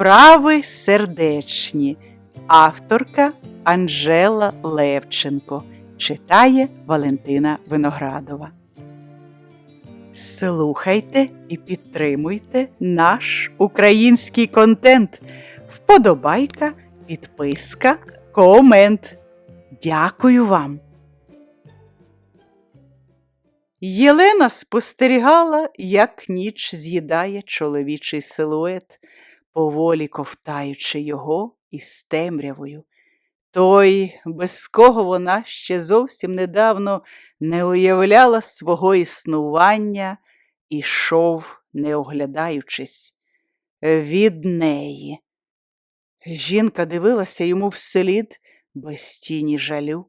Справи сердечні. Авторка Анжела Левченко. Читає Валентина Виноградова. Слухайте і підтримуйте наш український контент. Вподобайка, підписка, комент. Дякую вам. Єлена спостерігала, як ніч з'їдає чоловічий силует, поволі ковтаючи його із темрявою. Той, без кого вона ще зовсім недавно не уявляла свого існування, ішов, не оглядаючись, від неї. Жінка дивилася йому вслід без тіні жалю,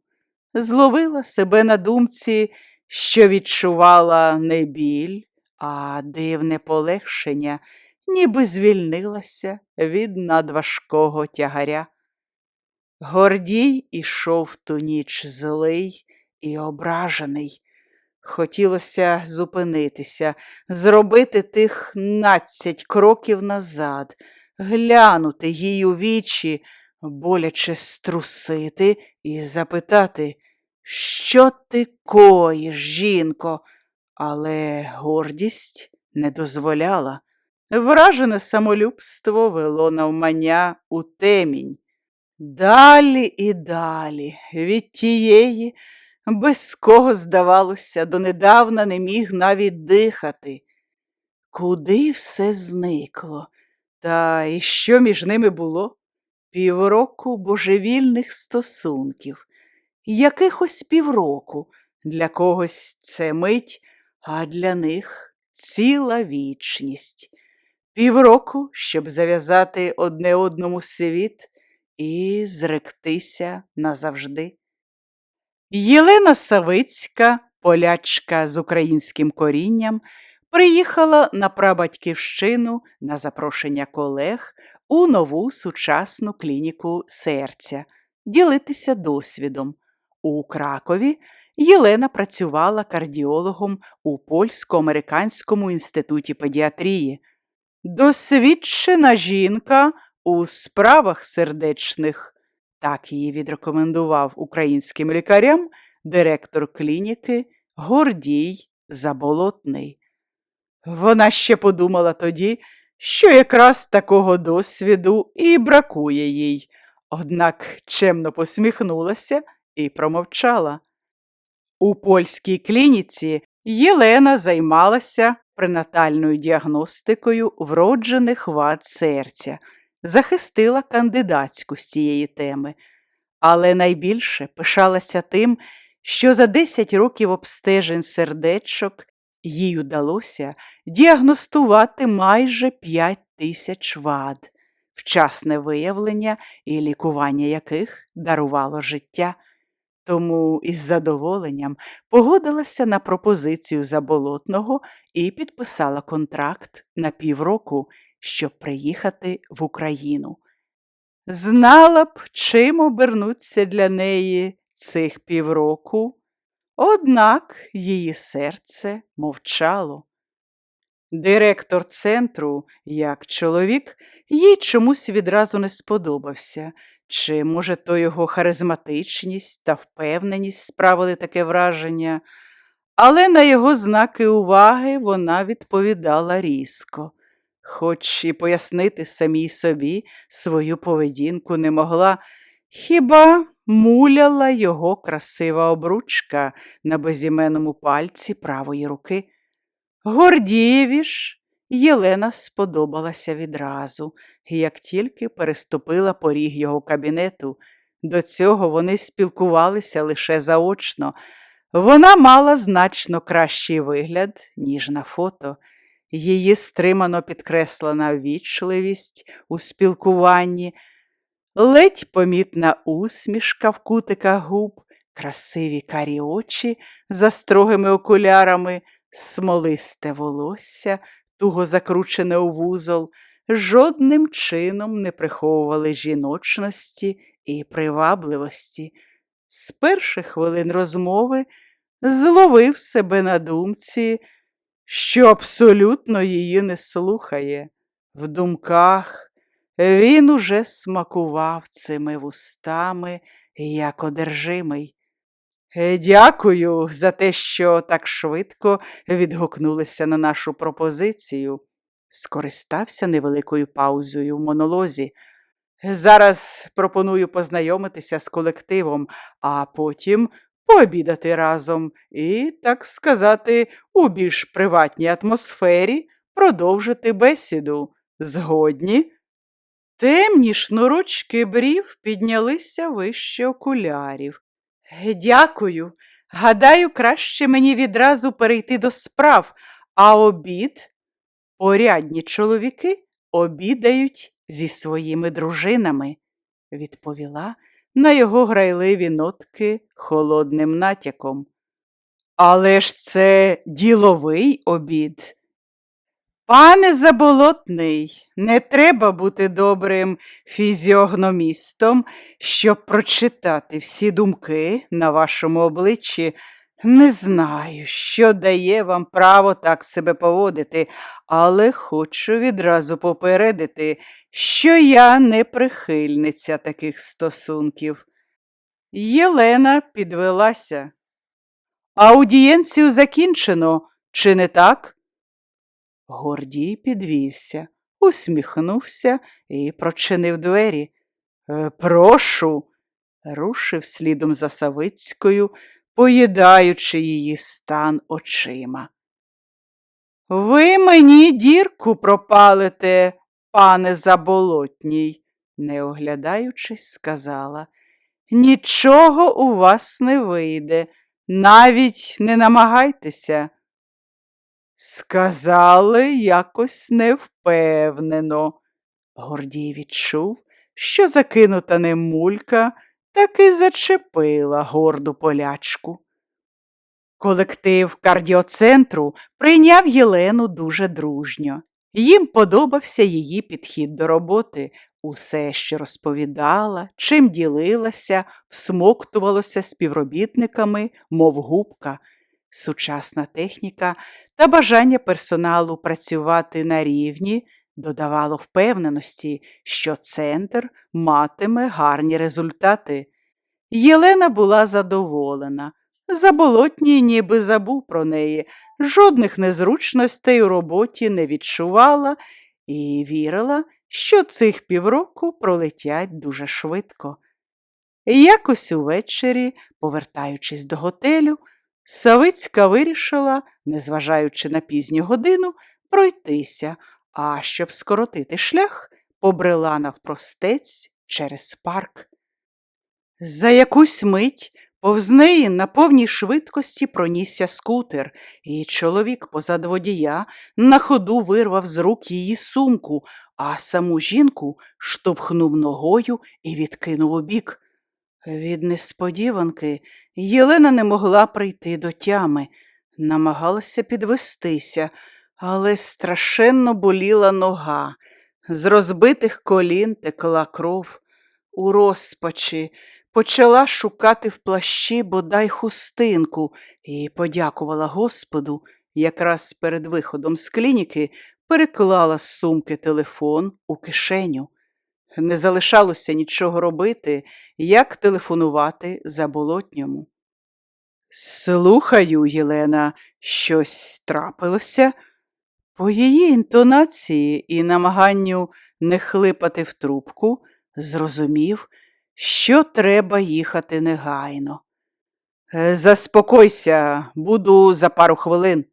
зловила себе на думці, що відчувала не біль, а дивне полегшення, ніби звільнилася від надважкого тягаря. Гордій ішов ту ніч злий і ображений. Хотілося зупинитися, зробити тих надцять кроків назад, глянути їй у вічі, боляче струсити і запитати, що ти коїш, жінко? Але гордість не дозволяла. Вражене самолюбство вело навмання у темінь. Далі і далі від тієї, без кого, здавалося, донедавна не міг навіть дихати. Куди все зникло? Та і що між ними було? Півроку божевільних стосунків, якихось півроку. Для когось це мить, а для них ціла вічність. Півроку, щоб зав'язати одне одному світ і зректися назавжди. Єлена Савицька, полячка з українським корінням, приїхала на прабатьківщину на запрошення колег у нову сучасну клініку серця ділитися досвідом. У Кракові Єлена працювала кардіологом у Польсько-Американському інституті педіатрії. Досвідчена жінка у справах сердечних, так її відрекомендував українським лікарям директор клініки Гордій Заболотний. Вона ще подумала тоді, що якраз такого досвіду і бракує їй, однак чемно посміхнулася і промовчала. У польській клініці Єлена займалася пренатальною діагностикою вроджених вад серця, захистила кандидатську з цієї теми, але найбільше пишалася тим, що за 10 років обстежень сердечок їй удалося діагностувати майже 5 тисяч вад, вчасне виявлення і лікування яких дарувало життя. Тому із задоволенням погодилася на пропозицію заболотного і підписала контракт на півроку, щоб приїхати в Україну. Знала б, чим обернуться для неї цих півроку, однак її серце мовчало. Директор центру, як чоловік, їй чомусь відразу не сподобався. Чи, може, то його харизматичність та впевненість справили таке враження, але на його знаки уваги вона відповідала різко, хоч і пояснити самій собі свою поведінку не могла, хіба муляла його красива обручка на безіменному пальці правої руки. Гордієві ж Єлена сподобалася відразу, як тільки переступила поріг його кабінету. До цього вони спілкувалися лише заочно. Вона мала значно кращий вигляд, ніж на фото. Її стримано підкреслена вічливість у спілкуванні, ледь помітна усмішка в кутиках губ, красиві карі очі за строгими окулярами, смолисте волосся, туго закручене у вузол, жодним чином не приховували жіночності і привабливості. З перших хвилин розмови зловив себе на думці, що абсолютно її не слухає. В думках Він уже смакував цими вустами, як одержимий. «Е, Дякую за те, що так швидко відгукнулися на нашу пропозицію. Скористався невеликою паузою в монолозі. Зараз пропоную познайомитися з колективом, а потім пообідати разом і, так сказати, у більш приватній атмосфері продовжити бесіду. Згодні? Темні шнурочки брів піднялися вище окулярів. «Е, Дякую. Гадаю, краще мені відразу перейти до справ, а обід порядні чоловіки обідають зі своїми дружинами, відповіла на його грайливі нотки холодним натяком. Але ж це діловий обід. Пане Заболотний, не треба бути добрим фізіогномістом, щоб прочитати всі думки на вашому обличчі. Не знаю, що дає вам право так себе поводити, але хочу відразу попередити, що я не прихильниця таких стосунків. Єлена підвелася. Аудієнцію закінчено, чи не так? Гордій підвівся, усміхнувся і прочинив двері. «Е, Прошу, рушив слідом за Савицькою, поїдаючи її стан очима. Ви мені дірку пропалите, пане заболотній, не оглядаючись, сказала. Нічого у вас не вийде, навіть не намагайтеся. Сказали якось невпевнено. Гордій відчув, що закинута ним мулька таки зачепила горду полячку. Колектив кардіоцентру прийняв Єлену дуже дружньо. Їм подобався її підхід до роботи. Усе, що розповідала, чим ділилася, всмоктувалося співробітниками, мов губка. Сучасна техніка та бажання персоналу працювати на рівні додавало впевненості, що центр матиме гарні результати. Єлена була задоволена. Заболотній ніби забув про неї, жодних незручностей у роботі не відчувала і вірила, що цих півроку пролетять дуже швидко. Якось увечері, повертаючись до готелю, Савицька вирішила, незважаючи на пізню годину, пройтися, а щоб скоротити шлях, побрела навпростець через парк. За якусь мить повз неї на повній швидкості пронісся скутер, і чоловік позад водія на ходу вирвав з рук її сумку, а саму жінку штовхнув ногою і відкинув убік. Від несподіванки Єлена не могла прийти до тями, намагалася підвестися, але страшенно боліла нога. З розбитих колін текла кров. У розпачі почала шукати в плащі бодай хустинку і подякувала Господу, якраз перед виходом з клініки переклала з сумки телефон у кишеню. Не залишалося нічого робити, як телефонувати заболотньому. Слухаю, Єлена, щось трапилося? По її інтонації і намаганню не хлипати в трубку, зрозумів, що треба їхати негайно. «Е, Заспокойся, буду за пару хвилин.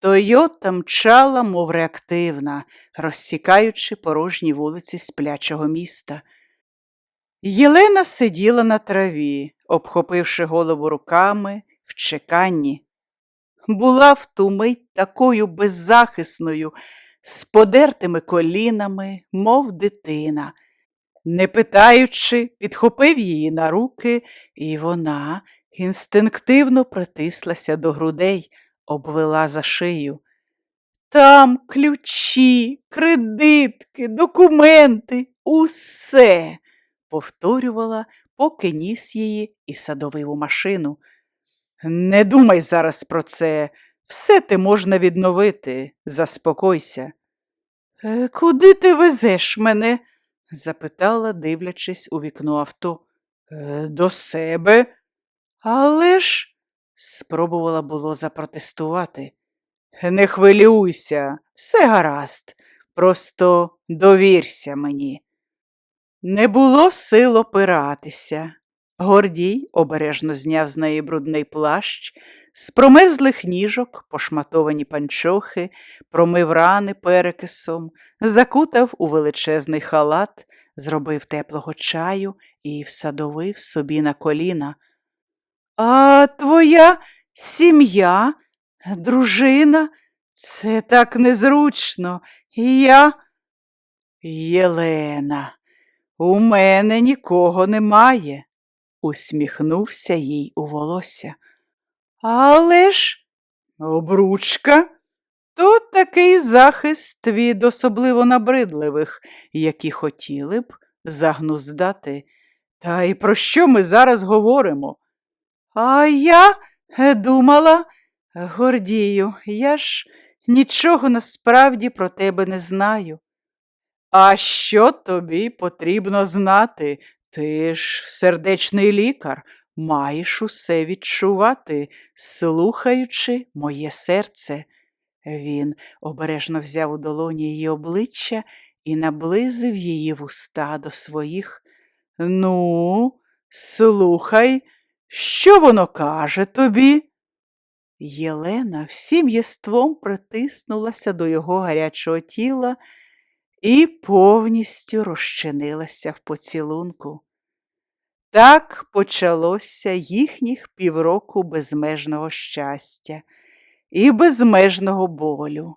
Тойота мчала, мов реактивна, розсікаючи порожні вулиці сплячого міста. Єлена сиділа на траві, обхопивши голову руками в чеканні. Була в ту мить такою беззахисною, з подертими колінами, мов дитина. Не питаючи, підхопив її на руки, і вона інстинктивно притислася до грудей, обвела за шию. Там ключі, кредитки, документи, усе, повторювала, поки ніс її і садовив у машину. Не думай зараз про це, все те можна відновити, заспокойся. «Е, Куди ти везеш мене? запитала, дивлячись у вікно авто. «Е, До себе. Але ж спробувала було запротестувати. Не хвилюйся, все гаразд, просто довірся мені. Не було сил опиратися. Гордій обережно зняв з неї брудний плащ, з промерзлих ніжок, пошматовані панчохи, промив рани перекисом, закутав у величезний халат, зробив теплого чаю і всадовив собі на коліна. А твоя сім'я, дружина, це так незручно. Я. Єлена, у мене нікого немає, усміхнувся їй у волосся. Але ж, обручка, то такий захист від особливо набридливих, які хотіли б загнуздати. Та й про що ми зараз говоримо? А я думала, Гордію, я ж нічого насправді про тебе не знаю. А що тобі потрібно знати? Ти ж сердечний лікар, маєш усе відчувати, слухаючи моє серце. Він обережно взяв у долоні її обличчя і наблизив її вуста до своїх. Ну, слухай, що воно каже тобі? Єлена всім єством притиснулася до його гарячого тіла і повністю розчинилася в поцілунку. Так почалося їхніх півроку безмежного щастя і безмежного болю.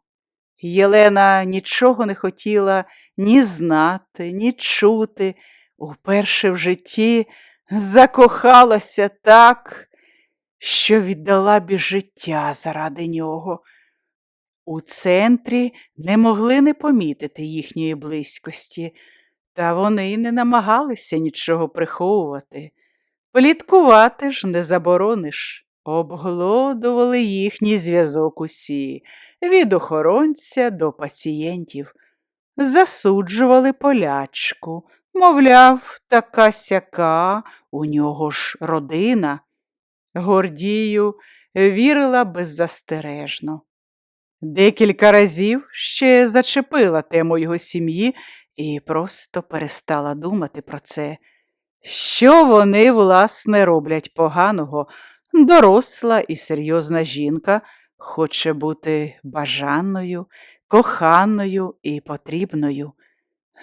Єлена нічого не хотіла ні знати, ні чути, уперше в житті закохалася так, що віддала б життя заради нього. У центрі не могли не помітити їхньої близькості, та вони й не намагалися нічого приховувати. Пліткувати ж не заборониш. Обглодували їхній зв'язок усі, від охоронця до пацієнтів, засуджували полячку, мовляв, така сяка, у нього ж родина. Гордію вірила беззастережно. Декілька разів ще зачепила тему його сім'ї і просто перестала думати про це. Що вони, власне, роблять поганого? Доросла і серйозна жінка хоче бути бажаною, коханою і потрібною.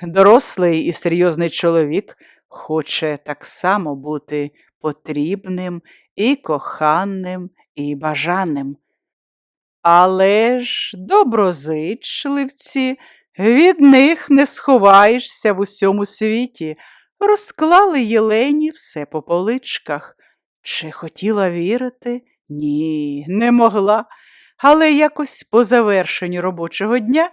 Дорослий і серйозний чоловік хоче так само бути потрібним і коханим, і бажаним. Але ж доброзичливці, від них не сховаєшся в усьому світі, розклали Єлені все по поличках. Чи хотіла вірити? Ні, не могла. Але якось по завершенню робочого дня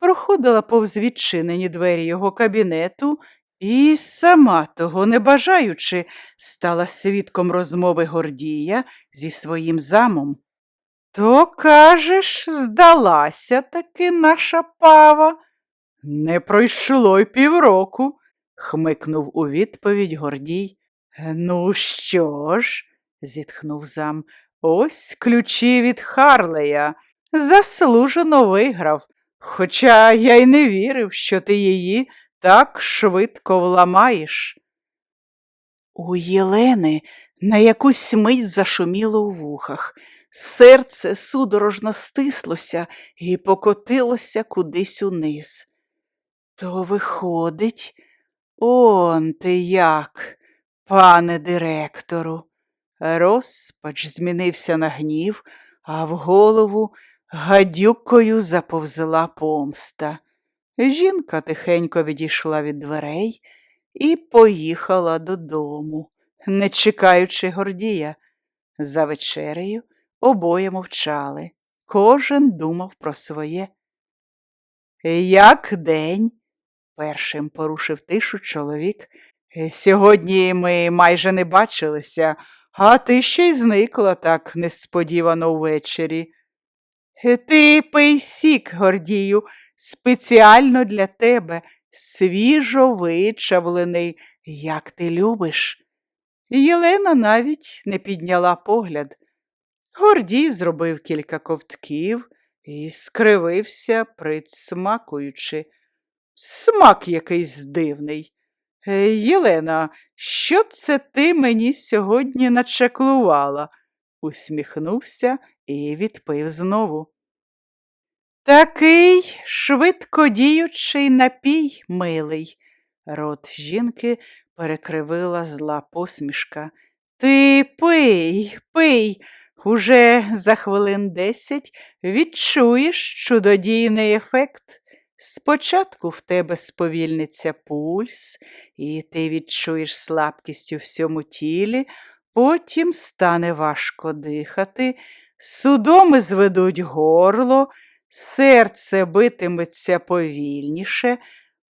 проходила повз відчинені двері його кабінету і, сама того не бажаючи, стала свідком розмови Гордія зі своїм замом. То, кажеш, здалася таки наша пава. Не пройшло й півроку, хмикнув у відповідь Гордій. Ну що ж, зітхнув зам, ось ключі від Харлея. Заслужено виграв, хоча я й не вірив, що ти її так швидко вламаєш. У Єлени на якусь мить зашуміло у вухах. Серце судорожно стислося і покотилося кудись униз. То виходить, он ти як, пане директору. Розпач змінився на гнів, а в голову гадюкою заповзла помста. Жінка тихенько відійшла від дверей і поїхала додому, не чекаючи Гордія. За вечерею обоє мовчали, кожен думав про своє. Як день? Першим порушив тишу чоловік. Сьогодні ми майже не бачилися, а ти ще й зникла так несподівано ввечері. Ти пий сік, Гордію, спеціально для тебе, свіжо вичавлений, як ти любиш. Єлена навіть не підняла погляд. Гордій зробив кілька ковтків і скривився, присмакуючи. Смак якийсь дивний. «Е, Єлена, що це ти мені сьогодні начеклувала? усміхнувся і відпив знову. Такий швидкодіючий напій, милий. Рот жінки перекривила зла посмішка. Ти пий, пий, уже за хвилин десять відчуєш чудодійний ефект. Спочатку в тебе сповільниться пульс, і ти відчуєш слабкість у всьому тілі, потім стане важко дихати, судоми зведуть горло, серце битиметься повільніше,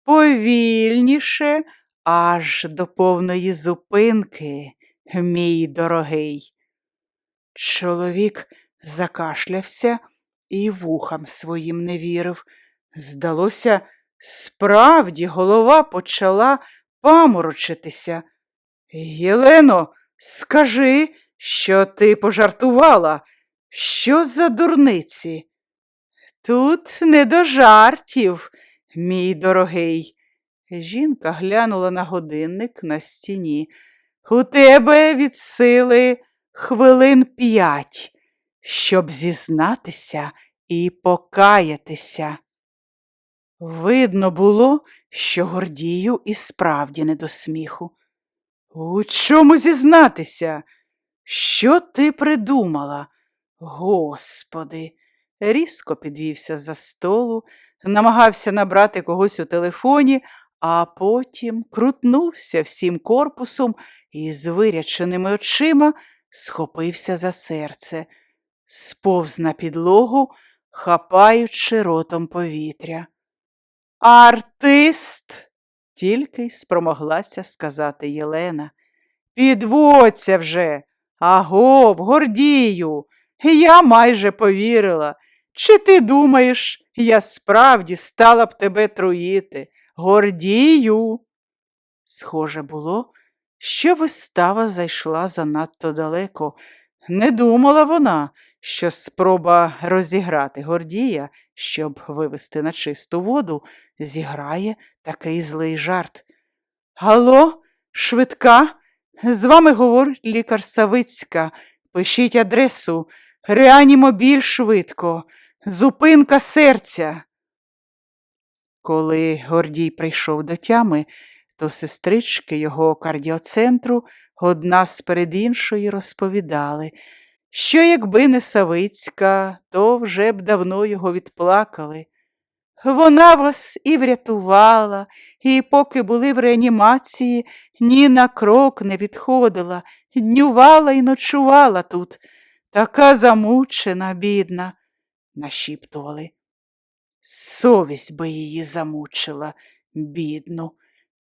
повільніше, аж до повної зупинки, мій дорогий. Чоловік закашлявся і вухам своїм не вірив. Здалося, справді голова почала паморочитися. Єлено, скажи, що ти пожартувала, що за дурниці? Тут не до жартів, мій дорогий. Жінка глянула на годинник на стіні. У тебе від сили хвилин п'ять, щоб зізнатися і покаятися. Видно було, що Гордію і справді не до сміху. У чому зізнатися? Що ти придумала? Господи, різко підвівся за столу, намагався набрати когось у телефоні, а потім крутнувся всім корпусом і з виряченими очима схопився за серце, сповз на підлогу, хапаючи ротом повітря. Артист, тільки й спромоглася сказати Єлена. Підводься вже, агов, Гордію, я майже повірила. Чи ти думаєш, я справді стала б тебе труїти? Гордію. Схоже було, що вистава зайшла занадто далеко. Не думала вона, що спроба розіграти Гордія, щоб вивести на чисту воду, зіграє такий злий жарт. Гало, швидка, з вами говорить лікар Савицька. Пишіть адресу, реанімобіль швидко, зупинка серця. Коли Гордій прийшов до тями, то сестрички його кардіоцентру одна сперед іншої розповідали, що якби не Савицька, то вже б давно його відплакали. Вона вас і врятувала, і поки були в реанімації, ні на крок не відходила, днювала і ночувала тут. Така замучена, бідна, нашіптували. Совість би її замучила, бідну,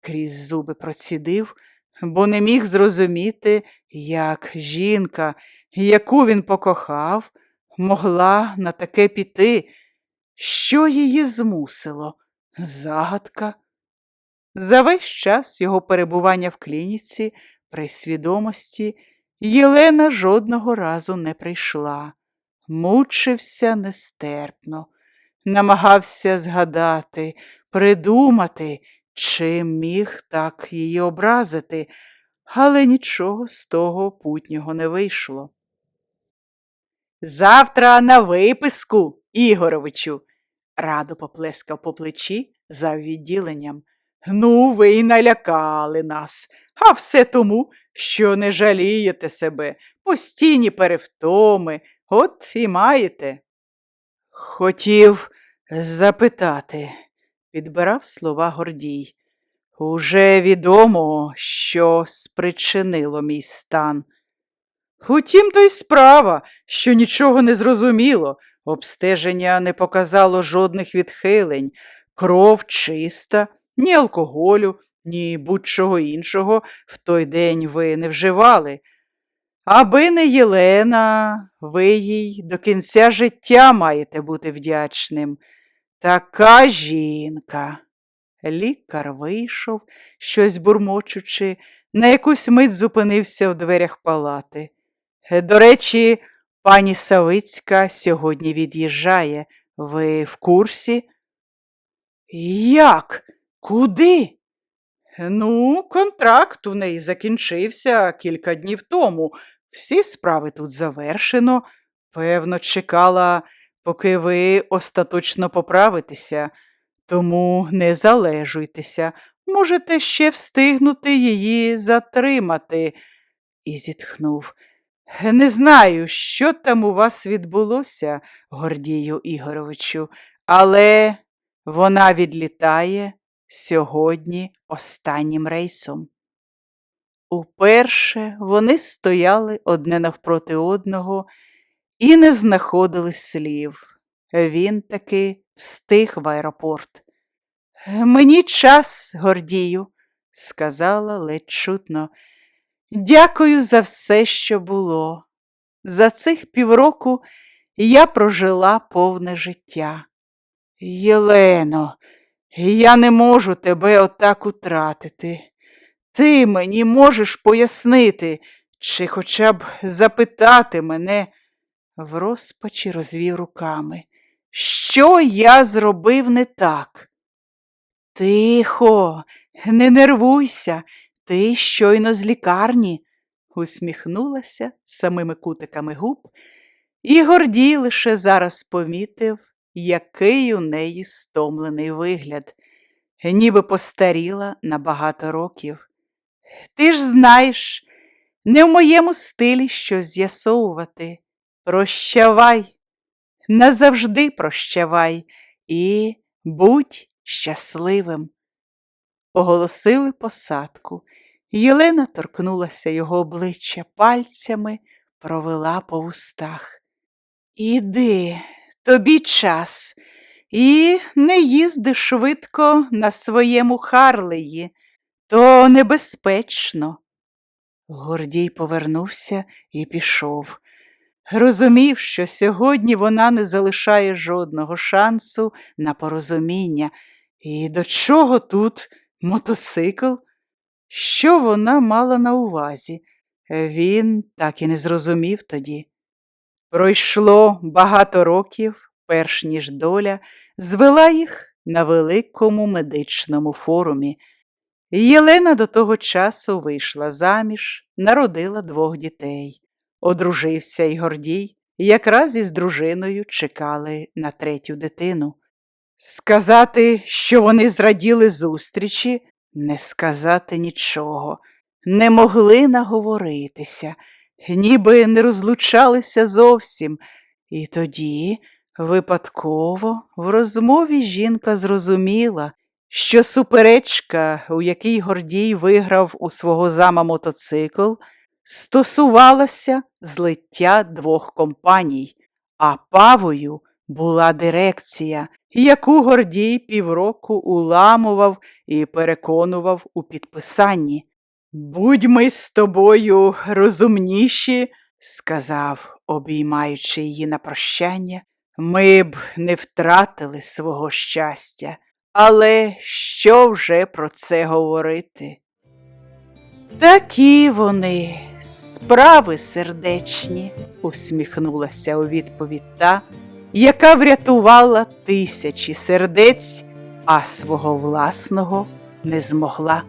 крізь зуби процідив, бо не міг зрозуміти, як жінка, яку він покохав, могла на таке піти. Що її змусило? Загадка. За весь час його перебування в клініці при свідомості Єлена жодного разу не прийшла, мучився нестерпно, намагався згадати, придумати, чим міг так її образити, але нічого з того путнього не вийшло. Завтра на виписку, Ігоровичу, радо поплескав по плечі за відділенням. Ну, ви й налякали нас, а все тому, що не жалієте себе, постійні перевтоми, от і маєте. Хотів запитати, підбирав слова Гордій. Уже відомо, що спричинило мій стан. Утім, то й справа, що нічого не зрозуміло. Обстеження не показало жодних відхилень, кров чиста, ні алкоголю, ні будь-чого іншого в той день ви не вживали. Аби не Єлена, ви їй до кінця життя маєте бути вдячним. Така жінка. Лікар вийшов, щось бурмочучи, на якусь мить зупинився в дверях палати. «Е, До речі, пані Савицька сьогодні від'їжджає. Ви в курсі? Як? Куди? Ну, контракт у неї закінчився кілька днів тому. Всі справи тут завершено. Певно, чекала, поки ви остаточно поправитеся, тому не залежуйтеся. Можете ще встигнути її затримати. І зітхнув. Не знаю, що там у вас відбулося, Гордію Ігоровичу, але вона відлітає сьогодні останнім рейсом. Уперше вони стояли одне навпроти одного і не знаходили слів. Він таки встиг в аеропорт. Мені час, Гордію, сказала ледь чутно. Дякую за все, що було. За цих півроку я прожила повне життя. Єлено, я не можу тебе отак утратити. Ти мені можеш пояснити, чи хоча б запитати мене, в розпачі розвів руками. Що я зробив не так? Тихо, не нервуйся, ти щойно з лікарні, усміхнулася самими кутиками губ, і Гордій лише зараз помітив, який у неї стомлений вигляд, ніби постаріла на багато років. Ти ж знаєш, не в моєму стилі щось з'ясовувати. Прощавай, назавжди прощавай і будь щасливим. Оголосили посадку. Єлена торкнулася його обличчя пальцями, провела по вустах. Іди, тобі час, і не їзди швидко на своєму Харлеї, то небезпечно. Гордій повернувся і пішов. Розумів, що сьогодні вона не залишає жодного шансу на порозуміння. І до чого тут мотоцикл? Що вона мала на увазі? Він так і не зрозумів тоді. Пройшло багато років, перш ніж доля звела їх на великому медичному форумі. Єлена до того часу вийшла заміж, народила двох дітей. Одружився й Гордій, якраз із дружиною чекали на третю дитину. Сказати, що вони зраділи зустрічі, не сказати нічого, не могли наговоритися, ніби не розлучалися зовсім. І тоді, випадково, в розмові жінка зрозуміла, що суперечка, у якій Гордій виграв у свого зама мотоцикл, стосувалася злиття двох компаній, а павою була дирекція, яку Гордій півроку уламував і переконував у підписанні. Будь ми з тобою розумніші, сказав, обіймаючи її на прощання, ми б не втратили свого щастя. Але що вже про це говорити? Такі вони, справи сердечні, усміхнулася у відповідь та, яка врятувала тисячі сердець, а свого власного не змогла.